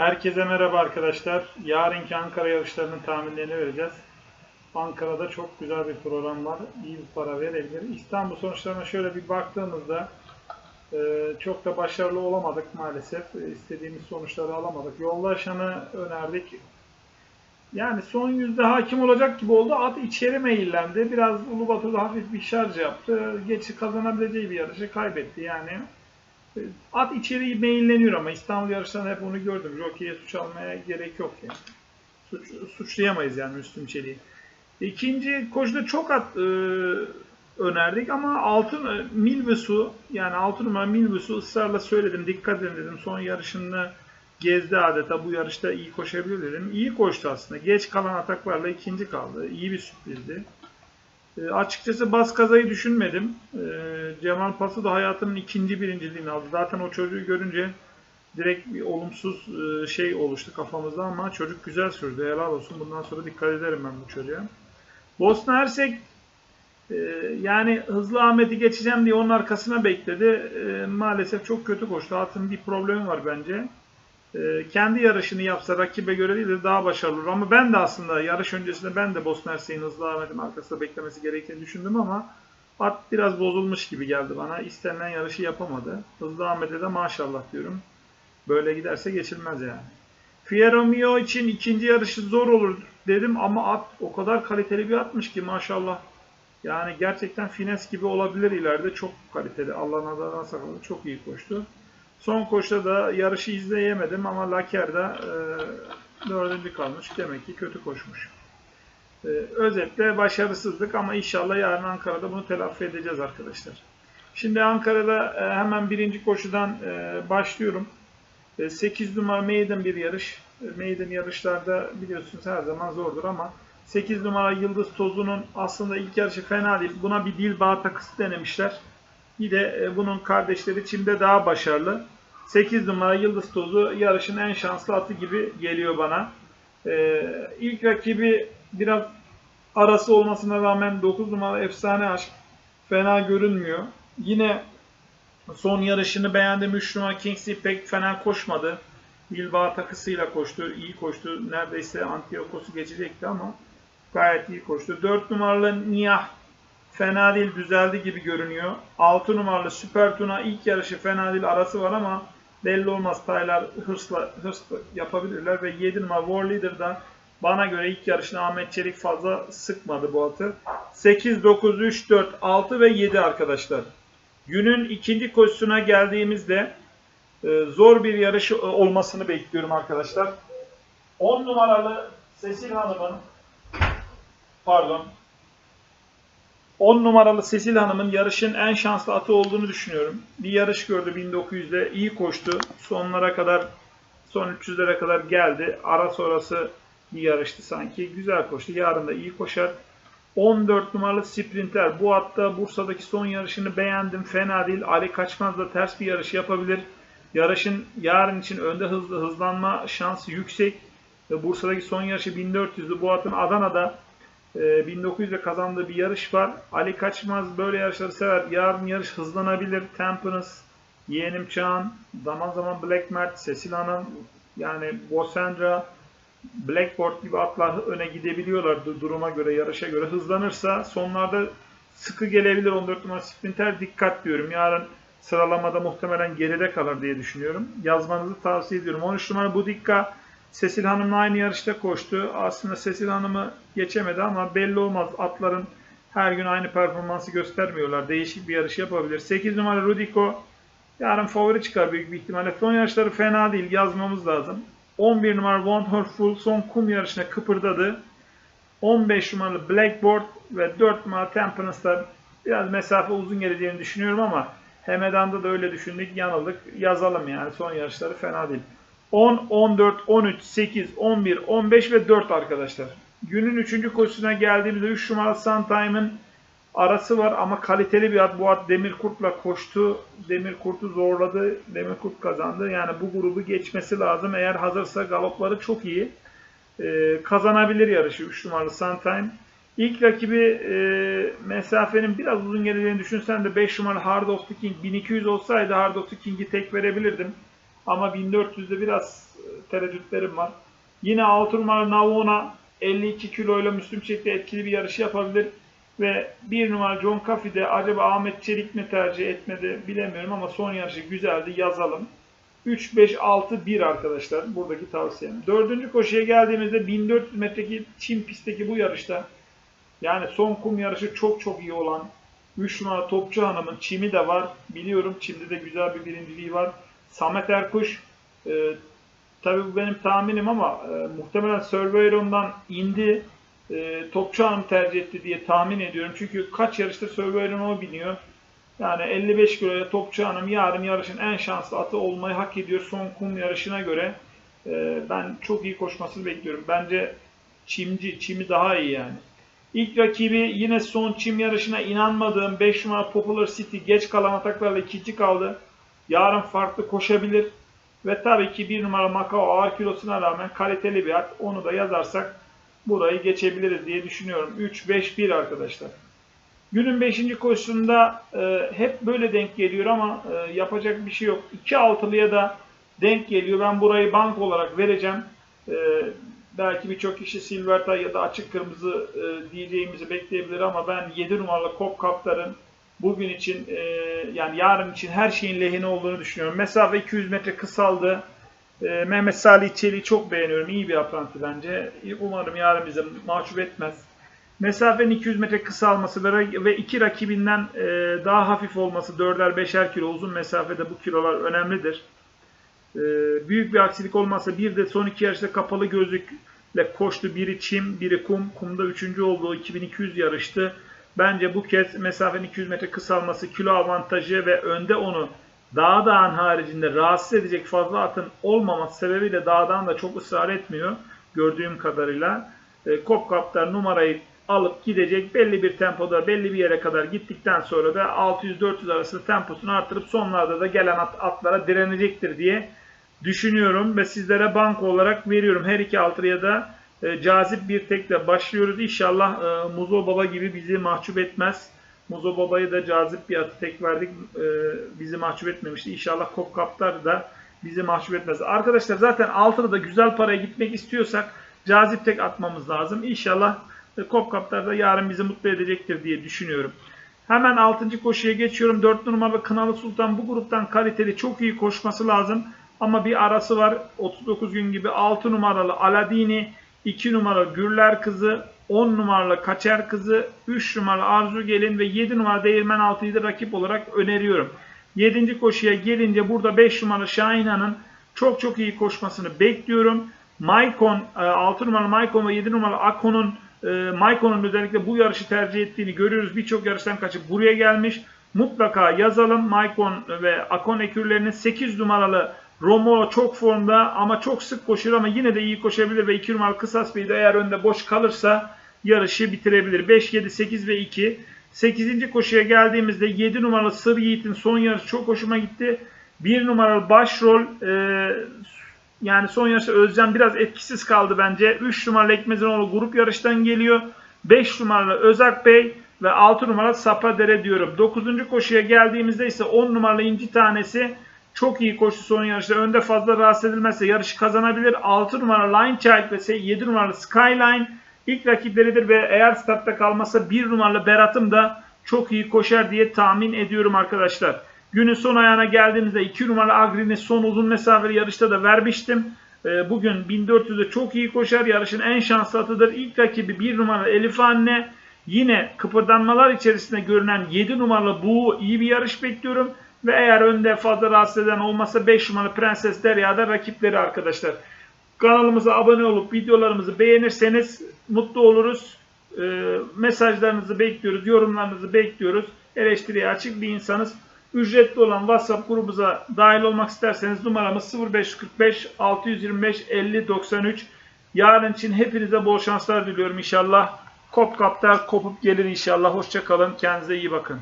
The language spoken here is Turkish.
Herkese merhaba arkadaşlar. Yarınki Ankara yarışlarının tahminlerini vereceğiz. Ankara'da çok güzel bir program var. İyi bir para verebilir. İstanbul sonuçlarına şöyle bir baktığımızda e, çok da başarılı olamadık maalesef. İstediğimiz sonuçları alamadık. Yoldaşanı önerdik. Yani son yüzde hakim olacak gibi oldu. At içeri meyillendi. Biraz Ulubatur'da hafif bir şarj yaptı. Geçi kazanabileceği bir yarışı kaybetti. Yani At içeri meyilleniyor ama İstanbul yarışlarında hep onu gördüm. Jockey'e suç almaya gerek yok yani. Suç, suçlayamayız yani Müslüm Çelik'i. İkinci koşuda çok at e, önerdik ama altın e, Milvus'u yani altın numara Milvus'u ısrarla söyledim. Dikkat edin dedim. Son yarışını gezdi adeta. Bu yarışta iyi koşabilir dedim. İyi koştu aslında. Geç kalan ataklarla ikinci kaldı. İyi bir sürprizdi. E, açıkçası bas kazayı düşünmedim. E, Cemal Pası da hayatının ikinci birinciliğini aldı. Zaten o çocuğu görünce direkt bir olumsuz e, şey oluştu kafamızda ama çocuk güzel sürdü. Helal olsun. Bundan sonra dikkat ederim ben bu çocuğa. Bosna Hersek e, yani hızlı Ahmet'i geçeceğim diye onun arkasına bekledi. E, maalesef çok kötü koştu. Atın bir problemi var bence. E, kendi yarışını yapsa rakibe göre değil de daha başarılı olur. Ama ben de aslında yarış öncesinde ben de Bosna Hersek'in hızlı Ahmet'in arkasında beklemesi gerektiğini düşündüm ama at biraz bozulmuş gibi geldi bana. İstenilen yarışı yapamadı. Hızlı Ahmet'e de maşallah diyorum. Böyle giderse geçilmez yani. Fiero Mio için ikinci yarışı zor olur dedim ama at o kadar kaliteli bir atmış ki maşallah. Yani gerçekten Fines gibi olabilir ileride. Çok kaliteli. Allah nazardan sakladı. Çok iyi koştu. Son koşuda da yarışı izleyemedim ama Laker'da e, dördüncü kalmış. Demek ki kötü koşmuş. E, özetle başarısızlık ama inşallah yarın Ankara'da bunu telafi edeceğiz arkadaşlar. Şimdi Ankara'da e, hemen birinci koşudan e, başlıyorum. E, 8 numara maiden bir yarış. E, maiden yarışlarda biliyorsunuz her zaman zordur ama 8 numara Yıldız Tozu'nun aslında ilk yarışı fena değil. Buna bir dil bağ takısı denemişler. De e, bunun kardeşleri Çim'de daha başarılı. 8 numara Yıldız Tozu yarışın en şanslı atı gibi geliyor bana. Ee, ilk rakibi biraz arası olmasına rağmen 9 numara Efsane Aşk fena görünmüyor. Yine son yarışını beğendim. 3 numara Kingsley pek fena koşmadı. Bilbao takısıyla koştu. iyi koştu. Neredeyse Antiochos'u geçecekti ama gayet iyi koştu. 4 numaralı Niyah fena değil düzeldi gibi görünüyor. 6 numaralı Süper Tuna ilk yarışı fena değil arası var ama belli olmaz. Taylar hırsla, hırsla yapabilirler ve 7 numara War Leader da bana göre ilk yarışını Ahmet Çelik fazla sıkmadı bu atı. 8, 9, 3, 4, 6 ve 7 arkadaşlar. Günün ikinci koşusuna geldiğimizde e, zor bir yarış olmasını bekliyorum arkadaşlar. 10 numaralı Sesil Hanım'ın pardon 10 numaralı Sesil Hanım'ın yarışın en şanslı atı olduğunu düşünüyorum. Bir yarış gördü 1900'de. iyi koştu. Sonlara kadar son 300'lere kadar geldi. Ara sonrası bir yarıştı sanki. Güzel koştu. Yarın da iyi koşar. 14 numaralı Sprinter. Bu hatta Bursa'daki son yarışını beğendim. Fena değil. Ali Kaçmaz da ters bir yarış yapabilir. Yarışın yarın için önde hızlı hızlanma şansı yüksek. Bursa'daki son yarışı 1400'lü. Bu atın Adana'da 1900'de ee, kazandığı bir yarış var. Ali Kaçmaz böyle yarışları sever. Yarın yarış hızlanabilir. Temperance, Yeğenim Çağan, zaman zaman Black Mert, Cecil Hanım, yani Bosendra, Blackboard gibi atlar öne gidebiliyorlar duruma göre, yarışa göre. Hızlanırsa sonlarda sıkı gelebilir 14 numara Sprinter. Dikkat diyorum. Yarın sıralamada muhtemelen geride kalır diye düşünüyorum. Yazmanızı tavsiye ediyorum. 13 numara Budikka Sesil Hanım'la aynı yarışta koştu. Aslında Sesil Hanım'ı geçemedi ama belli olmaz. Atların her gün aynı performansı göstermiyorlar. Değişik bir yarış yapabilir. 8 numara Rudiko yarın favori çıkar büyük bir ihtimalle. Son yarışları fena değil. Yazmamız lazım. 11 numara Wonderful son kum yarışına kıpırdadı. 15 numaralı Blackboard ve 4 numara Temperance'da biraz mesafe uzun geleceğini düşünüyorum ama Hemedan'da da öyle düşündük. Yanıldık. Yazalım yani. Son yarışları fena değil. 10, 14, 13, 8, 11, 15 ve 4 arkadaşlar. Günün 3. koşusuna geldiğimizde 3 numaralı Suntime'ın arası var ama kaliteli bir at. Bu at Demirkurt'la koştu. Demirkurt'u zorladı. Demirkurt kazandı. Yani bu grubu geçmesi lazım. Eğer hazırsa galopları çok iyi. Ee, kazanabilir yarışı 3 numaralı Suntime. İlk rakibi e, mesafenin biraz uzun geleceğini düşünsen de 5 numaralı Hard of the King 1200 olsaydı Hard of the King'i tek verebilirdim. Ama 1400'de biraz e, tereddütlerim var. Yine 6 numara Navona 52 kiloyla Müslüm Çelik'te etkili bir yarış yapabilir. Ve 1 numara John Coffey'de acaba Ahmet Çelik mi tercih etmedi bilemiyorum ama son yarışı güzeldi yazalım. 3, 5, 6, 1 arkadaşlar buradaki tavsiyem. Dördüncü koşuya geldiğimizde 1400 metreki çim pistteki bu yarışta yani son kum yarışı çok çok iyi olan 3 numara Topçu Hanım'ın çimi de var. Biliyorum çimde de güzel bir birinciliği var. Samet Erkuş e, tabii bu benim tahminim ama e, muhtemelen Surveyor'undan indi. E, Topçu Hanım tercih etti diye tahmin ediyorum. Çünkü kaç yarıştır Surveyor'un o biniyor. Yani 55 kiloya Topçu Hanım yarın yarışın en şanslı atı olmayı hak ediyor son kum yarışına göre. E, ben çok iyi koşmasını bekliyorum. Bence çimci, çimi daha iyi yani. İlk rakibi yine son çim yarışına inanmadığım 5 numara Popular City geç kalan ataklarla ikinci kaldı. Yarın farklı koşabilir. Ve tabii ki 1 numara Macao ağır kilosuna rağmen kaliteli bir at. Onu da yazarsak burayı geçebiliriz diye düşünüyorum. 3-5-1 arkadaşlar. Günün 5. koşusunda e, hep böyle denk geliyor ama e, yapacak bir şey yok. 2-6'lıya da denk geliyor. Ben burayı bank olarak vereceğim. E, belki birçok kişi Silverta ya da açık kırmızı e, diyeceğimizi bekleyebilir ama ben 7 numaralı Kop Kaptar'ın bugün için e, yani yarın için her şeyin lehine olduğunu düşünüyorum. Mesafe 200 metre kısaldı. E, Mehmet Salih Çelik'i çok beğeniyorum. İyi bir apranti bence. Umarım yarın bize mahcup etmez. Mesafenin 200 metre kısalması ve, ve iki rakibinden e, daha hafif olması 4'er 5'er kilo uzun mesafede bu kilolar önemlidir. E, büyük bir aksilik olmazsa bir de son iki yarışta kapalı gözlükle koştu. Biri çim, biri kum. Kumda üçüncü olduğu 2200 yarıştı. Bence bu kez mesafenin 200 metre kısalması, kilo avantajı ve önde onu dağ dağın haricinde rahatsız edecek fazla atın olmaması sebebiyle dağdan da çok ısrar etmiyor gördüğüm kadarıyla. E, Kopkap'ta numarayı alıp gidecek belli bir tempoda belli bir yere kadar gittikten sonra da 600-400 arası temposunu arttırıp sonlarda da gelen at, atlara direnecektir diye düşünüyorum ve sizlere bank olarak veriyorum. Her iki altıya da e, cazip bir tekle başlıyoruz. İnşallah e, Muzo Baba gibi bizi mahcup etmez. Muzo Baba'yı da cazip bir atı tek verdik. E, bizi mahcup etmemişti. İnşallah Kopkaplar da bizi mahcup etmez. Arkadaşlar zaten altıda da güzel paraya gitmek istiyorsak cazip tek atmamız lazım. İnşallah e, Kopkaplar da yarın bizi mutlu edecektir diye düşünüyorum. Hemen 6. koşuya geçiyorum. 4 numaralı Kınalı Sultan bu gruptan kaliteli çok iyi koşması lazım. Ama bir arası var. 39 gün gibi 6 numaralı Aladini, 2 numaralı Gürler Kızı, 10 numaralı Kaçer Kızı, 3 numaralı Arzu Gelin ve 7 numaralı Değirmen 6'yı da rakip olarak öneriyorum. 7. koşuya gelince burada 5 numaralı Şahina'nın çok çok iyi koşmasını bekliyorum. Maikon, 6 numaralı Maikon ve 7 numaralı Akon'un e, Maiko'nun özellikle bu yarışı tercih ettiğini görüyoruz. Birçok yarıştan kaçıp buraya gelmiş. Mutlaka yazalım. Maikon ve Akon ekürlerinin 8 numaralı Romo çok formda ama çok sık koşuyor ama yine de iyi koşabilir ve 2 numaralı Kısas Bey eğer önde boş kalırsa yarışı bitirebilir. 5, 7, 8 ve 2. 8. koşuya geldiğimizde 7 numaralı Sır Yiğit'in son yarışı çok hoşuma gitti. 1 numaralı başrol e, yani son yarışta Özcan biraz etkisiz kaldı bence. 3 numaralı Ekmezinoğlu grup yarıştan geliyor. 5 numaralı Özak Bey ve 6 numaralı Sapadere diyorum. 9. koşuya geldiğimizde ise 10 numaralı İnci Tanesi çok iyi koştu son yarışta. Önde fazla rahatsız edilmezse yarışı kazanabilir. 6 numaralı Line Child ve 7 numaralı Skyline ilk rakipleridir ve eğer startta kalmasa 1 numaralı Berat'ım da çok iyi koşar diye tahmin ediyorum arkadaşlar. Günün son ayağına geldiğimizde 2 numaralı Agri'ni son uzun mesafeli yarışta da vermiştim. Ee, bugün 1400'de çok iyi koşar. Yarışın en şanslı atıdır. İlk rakibi 1 numaralı Elif Anne. Yine kıpırdanmalar içerisinde görünen 7 numaralı Bu iyi bir yarış bekliyorum. Ve eğer önde fazla rahatsız eden olmazsa 5 numaralı Prenses Derya'da rakipleri arkadaşlar. Kanalımıza abone olup videolarımızı beğenirseniz mutlu oluruz. Ee, mesajlarınızı bekliyoruz, yorumlarınızı bekliyoruz. Eleştiriye açık bir insanız. Ücretli olan WhatsApp grubumuza dahil olmak isterseniz numaramız 0545 625 50 93. Yarın için hepinize bol şanslar diliyorum inşallah. Kop kaptar kopup gelir inşallah. Hoşçakalın. Kendinize iyi bakın.